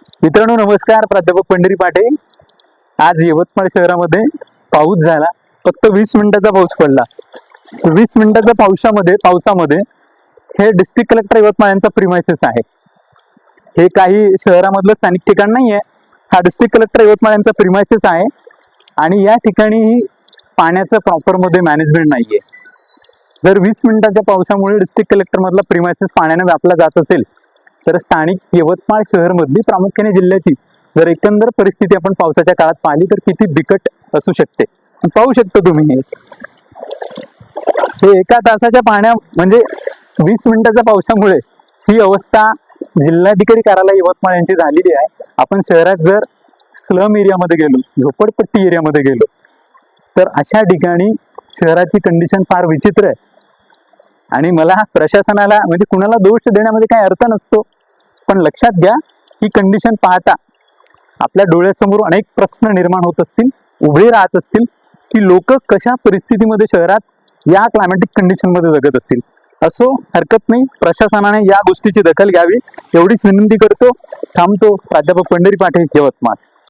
मित्रांनो नमस्कार. प्राध्यापक पंढरी पाटील. आज यवतमाळ शहरामध्ये पाऊस झाला. फक्त वीस मिनिटाचा पाऊस पडला. वीस मिनिटाच्या पावसामध्ये पावसामध्ये हे डिस्ट्रिक्ट कलेक्टर यवतमाळ यांचा प्रिमायसेस आहे. हे काही शहरामधलं स्थानिक ठिकाण नाहीये. हा डिस्ट्रिक्ट कलेक्टर यवतमाळ यांचा प्रिमायसेस आहे. आणि या ठिकाणी पाण्याचं प्रॉपरमध्ये मॅनेजमेंट नाहीये. जर वीस मिनिटाच्या पावसामुळे डिस्ट्रिक्ट कलेक्टर मधला प्रिमायसेस पाण्याने व्यापला जात असेल तर स्थानिक यवतमाळ शहर मधली प्रामुख्याने जिल्ह्याची जर एकंदर परिस्थिती आपण पावसाच्या काळात पाहिली तर किती बिकट असू शकते? पाहू शकता तुम्ही हे. हे एका तासाच्या पाण्या म्हणजे वीस मिनिटाच्या पावसामुळे ही अवस्था जिल्हाधिकारी कार्यालय यवतमाळ यांची झालेली आहे. आपण शहरात जर स्लम एरियामध्ये गेलो झोपडपट्टी एरियामध्ये गेलो तर अशा ठिकाणी शहराची कंडिशन फार विचित्र आहे. आणि मला प्रशासनाला म्हणजे कुणाला दोष देण्यामध्ये काही अर्थ नसतो. पण लक्षात घ्या ही कंडिशन पाहता आपल्या डोळ्यासमोर अनेक प्रश्न निर्माण होत असतील उभे राहत असतील की लोक कशा परिस्थितीमध्ये शहरात या क्लायमॅटिक कंडिशनमध्ये जगत असतील. असो हरकत नाही प्रशासनाने या गोष्टीची दखल घ्यावी. एवढीच विनंती करतो. थांबतो प्राध्यापक पंढरी पाटील यवतमाळ.